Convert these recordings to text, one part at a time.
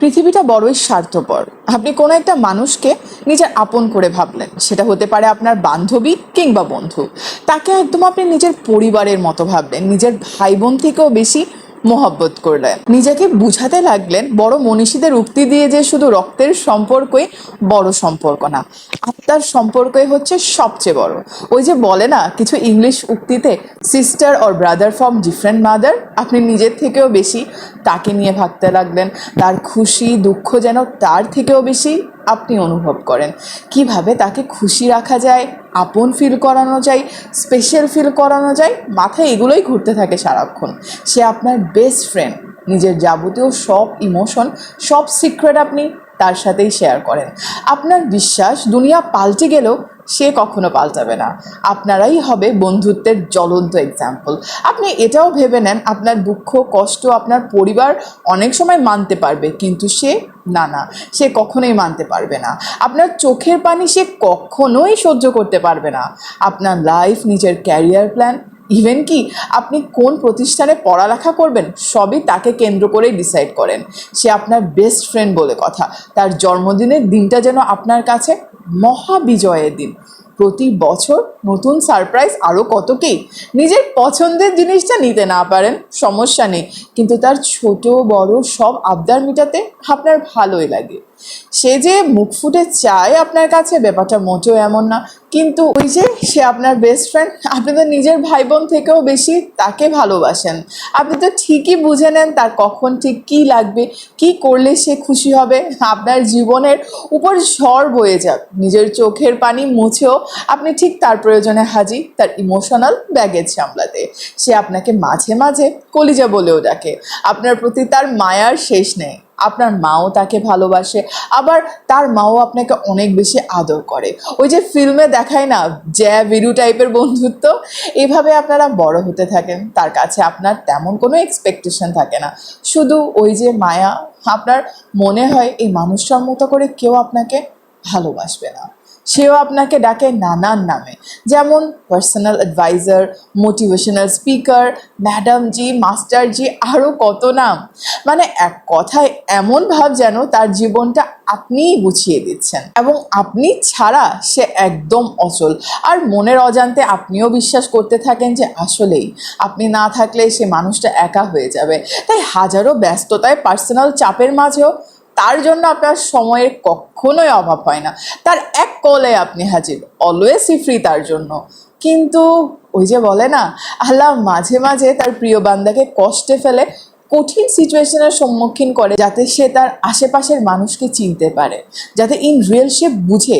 পৃথিবীটা বড়ই স্বার্থপর। আপনি কোনো একটা মানুষকে নিজের আপন করে ভাবলেন। সেটা হতে পারে আপনার বান্ধবী কিংবা বন্ধু। তাকে একদম আপনি নিজের পরিবারের মতো ভাবলেন। নিজের ভাই বোন থেকেও বেশি মোহাব্বত করলেন। নিজেকে বুঝাতে লাগলেন, বড় মনীষীদের উক্তি দিয়ে যে শুধু রক্তের সম্পর্কই বড় সম্পর্ক না, আত্মার সম্পর্কই হচ্ছে সবচেয়ে বড়। ওই যে বলে না, কিছু English উক্তিতে sister or brother from different mother আপনি নিজের থেকেও বেশি তাকে নিয়ে ভাবতে লাগলেন। তার খুশি, দুঃখ যেন তার থেকেও বেশি আপনি অনুভব করেন। কীভাবে তাকে খুশি রাখা যায়? আপন ফিল করানো যায় স্পেশাল ফিল করানো যায়, মাথায় এগুলোই ঘুরতে থাকে সারাক্ষণ। সে আপনার বেস্ট ফ্রেন্ড নিজের যাবতীয় সব ইমোশন সব সিক্রেট আপনি তার সাথেই শেয়ার করেন। আপনার বিশ্বাস, দুনিয়া পাল্টে গেলেও সে কখনো পাল্টাবে না। আপনারাই হবে বন্ধুত্বের জ্বলন্ত এক্সাম্পল আপনি এটাও ভেবে নেন, আপনার দুঃখ, কষ্ট আপনার পরিবার অনেক সময় মানতে পারবে, কিন্তু সে না না, সে কখনোই মানতে পারবে না। আপনার চোখের পানি সে কখনোই সহ্য করতে পারবে না। আপনার লাইফ নিজের ক্যারিয়ার প্ল্যান ইভেন কি, আপনি কোন প্রতিষ্ঠানে পড়ালেখা করবেন, সবই তাকে কেন্দ্র করেই ডিসাইড করেন। সে আপনার বেস্ট ফ্রেন্ড বলে কথা। তার জন্মদিনের দিনটা যেন আপনার কাছে মহাবিজয়ের দিন। প্রতি বছর নতুন সারপ্রাইজ আরও কত কি? নিজের পছন্দের জিনিসটা নিতে না পারেন, সমস্যা নেই। কিন্তু তার ছোট, বড় সব আবদার মেটাতে আপনার ভালোই লাগে। সে যে মুখ ফুটে চায় আপনার কাছে, ব্যাপারটা মোটেও এমন না। কিন্তু ওই যে সে আপনার বেস্ট ফ্রেন্ড আপনি তো নিজের ভাই বোন থেকেও বেশি তাকে ভালোবাসেন। আপনি তো ঠিকই বুঝে নেন তার কখন ঠিক কী লাগবে, কি করলে সে খুশি হবে। আপনার জীবনের উপর ঝড় বয়ে যাক। নিজের চোখের পানি মুছেও আপনি ঠিক তার প্রয়োজনে হাজির, তার ইমোশনাল ব্যাগেজ সামলাতে। সে আপনাকে মাঝে মাঝে কলিজা বলেও ডাকে। আপনার প্রতি তার মায়ার শেষ নেই। আপনার মাও তাকে ভালোবাসে, আবার তার মাও আপনাকে অনেক বেশি আদর করে। ওই যে ফিল্মে দেখায় না, জ্যা বিরু টাইপের বন্ধুত্ব? এভাবে আপনারা বড় হতে থাকেন, তার কাছে আপনার তেমন কোনো এক্সপেকটেশন থাকে না। শুধু ওই যে মায়া, আপনার মনে হয় এই মানুষটার মতো করে কেউ আপনাকে ভালোবাসবে না। সেও আপনাকে ডাকে নানান নামে। যেমন personal adviser motivational speaker madam ji master ji আরও কত নাম। মানে এক কথায় এমন ভাব যেন তার জীবনটা আপনিই গুছিয়ে দিচ্ছেন। এবং আপনি ছাড়া সে একদম অচল। আর মনের অজান্তে আপনিও বিশ্বাস করতে থাকেন যে আসলেই আপনি না থাকলে সে মানুষটা একা হয়ে যাবে। তাই হাজারো ব্যস্ততায় পার্সোনাল চাপের মাঝেও তার জন্য আপনার সময়ের কখনোই অভাব হয় না। তার এক কলে আপনি হাজির অলওয়েজই ফ্রি তার জন্য। কিন্তু ওই যে বলে না, আল্লাহ মাঝে মাঝে তার প্রিয় বান্দাকে কষ্টে ফেলে, কঠিন সিচুয়েশনের সম্মুখীন করে যাতে সে তার আশেপাশের মানুষকে চিনতে পারে। যাতে ইন রিয়েল সে বুঝে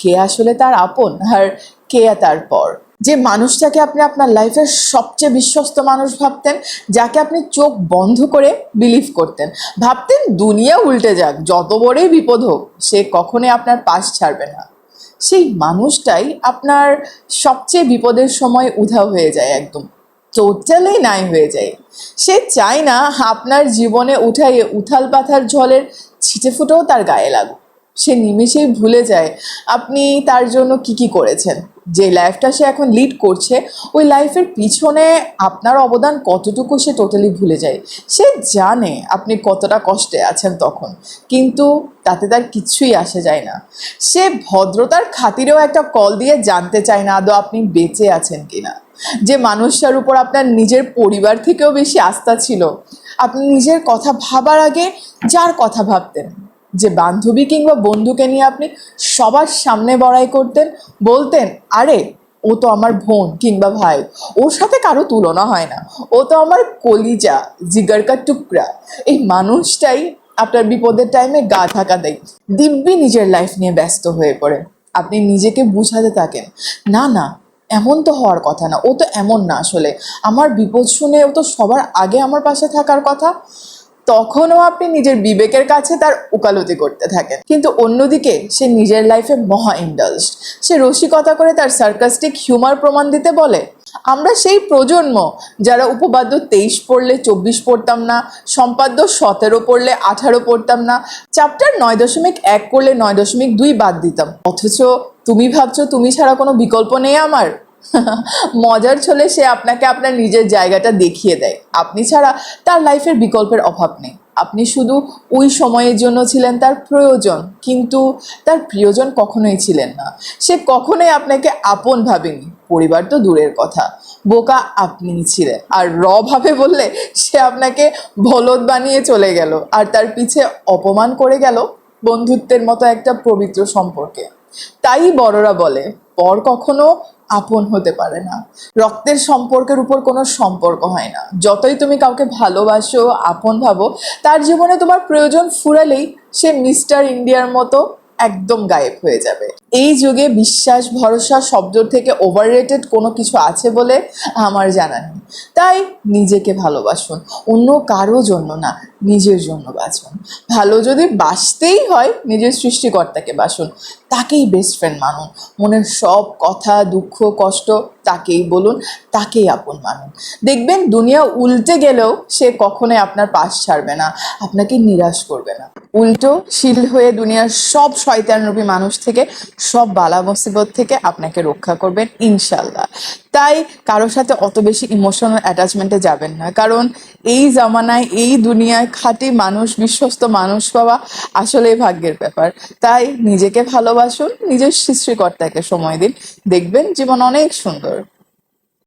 কে আসলে তার আপন আর কে তার পর। যে মানুষটাকে আপনি আপনার লাইফের সবচেয়ে বিশ্বস্ত মানুষ ভাবতেন, যাকে আপনি চোখ বন্ধ করে বিলিভ করতেন। ভাবতেন দুনিয়া উল্টে যাক, যত বড়ই বিপদ হোক, সে কখনোই আপনার পাশ ছাড়বে না। সেই মানুষটাই আপনার সবচেয়ে বিপদের সময় উধাও হয়ে যায় একদম। টোটালি নাই হয়ে যায়। সে চায় না আপনার জীবনে উঠাইয়ে উথাল পাথার জলের ছিটে ফুটেও তার গায়ে লাগুক। সে নিমেষেই ভুলে যায় আপনি তার জন্য কি কি করেছেন? যে লাইফটা সে এখন লিড করছে, ওই লাইফের পিছনে আপনার অবদান কতটুকু সে টোটালি ভুলে যায়? সে জানে আপনি কতটা কষ্টে আছেন তখন, কিন্তু তাতে তার কিচ্ছুই আসে যায় না। সে ভদ্রতার খাতিরেও একটা কল দিয়ে জানতে চায় না আদৌ আপনি বেঁচে আছেন কিনা। যে মানুষটার উপর আপনার নিজের পরিবার থেকেও বেশি আস্থা ছিল, আপনি নিজের কথা ভাবার আগে যার কথা ভাবতেন। যে বান্ধবী কিংবা বন্ধুকে নিয়ে আপনি সবার সামনে বড়াই করতেন, বলতেন, আরে, ও তো আমার বোন কিংবা ভাই। ওর সাথে কারও তুলনা হয় না। ও তো আমার কলিজা জিগারকার টুকরা। এই মানুষটাই আপনার বিপদের টাইমে গা থাকা দেয়। দিব্যি নিজের লাইফ নিয়ে ব্যস্ত হয়ে পড়ে। আপনি নিজেকে বুঝাতে থাকেন। না না, এমন তো হওয়ার কথা না। ও তো এমন না আসলে। আমার বিপদ শুনে ও তো সবার আগে আমার পাশে থাকার কথা। তখনও আপনি নিজের বিবেকের কাছে তার উকালতি করতে থাকেন। কিন্তু অন্যদিকে সে নিজের লাইফে মহা ইন্ডালসড সে রসিকতা করে তার সার্কাস্টিক হিউমার প্রমাণ দিতে বলে, আমরা সেই প্রজন্ম যারা উপবাদ্য তেইশ পড়লে চব্বিশ পড়তাম না, সম্পাদ্য সতেরো পড়লে আঠারো পড়তাম না চ্যাপ্টার নয় দশমিক এক করলে নয় দশমিক দুই বাদ দিতাম। অথচ তুমি ভাবছ তুমি ছাড়া কোনো বিকল্প নেই আমার? মজার ছলে সে আপনাকে আপনার নিজের জায়গাটা দেখিয়ে দেয়। আপনি ছাড়া তার লাইফের বিকল্পের অভাব নেই। আপনি শুধু ওই সময়ের জন্য ছিলেন তার প্রয়োজন, কিন্তু তার প্রিয়জন কখনোই ছিলেন না। সে কখনোই আপনাকে আপন ভাবেনি। পরিবার তো দূরের কথা। বোকা আপনিই ছিলেন। আর র ভাবে বললে সে আপনাকে ভলদ বানিয়ে চলে গেল। আর তার পিছে অপমান করে গেল বন্ধুত্বের মতো একটা পবিত্র সম্পর্কে। তাই বড়রা বলে, পর কখনো আপন হতে পারে না। রক্তের সম্পর্কের উপর কোনো সম্পর্ক হয় না। যতই তুমি কাউকে ভালোবাসো, আপন ভাবো, তার জীবনে তোমার প্রয়োজন ফুরালেই সে মিস্টার ইন্ডিয়ার মতো একদম গায়েব হয়ে যাবে। এই যুগে বিশ্বাস, ভরসা শব্দ থেকে ওভাররেটেড কোনো কিছু আছে বলে আমার জানা নেই। তাই নিজেকে ভালোবাসুন, অন্য কারও জন্য না, নিজের জন্য বাঁচুন। ভালো যদি বাঁচতেই হয়, নিজের সৃষ্টিকর্তাকে বাসুন তাকেই বেস্ট ফ্রেন্ড মানুন। মনের সব কথা, দুঃখ, কষ্ট তাকেই বলুন, তাকেই আপন মানুন। দেখবেন দুনিয়া উল্টে গেলেও সে কখনোই আপনার পাশ ছাড়বে না, আপনাকে নিরাশ করবে না। উল্টো শিল হয়ে দুনিয়ার সব শয়তানরূপী মানুষ থেকে, সব বালা মুসিবত থেকে আপনাকে রক্ষা করবেন ইনশাল্লাহ তাই কারোর সাথে অত বেশি ইমোশনাল অ্যাটাচমেন্টে যাবেন না, কারণ এই জামানায়, এই দুনিয়ায় খাঁটি মানুষ, বিশ্বস্ত মানুষ পাওয়া আসলে ভাগ্যের ব্যাপার। তাই নিজেকে ভালোবাসুন, নিজের সৃষ্টিকর্তাকে সময় দিন। দেখবেন জীবন অনেক সুন্দর।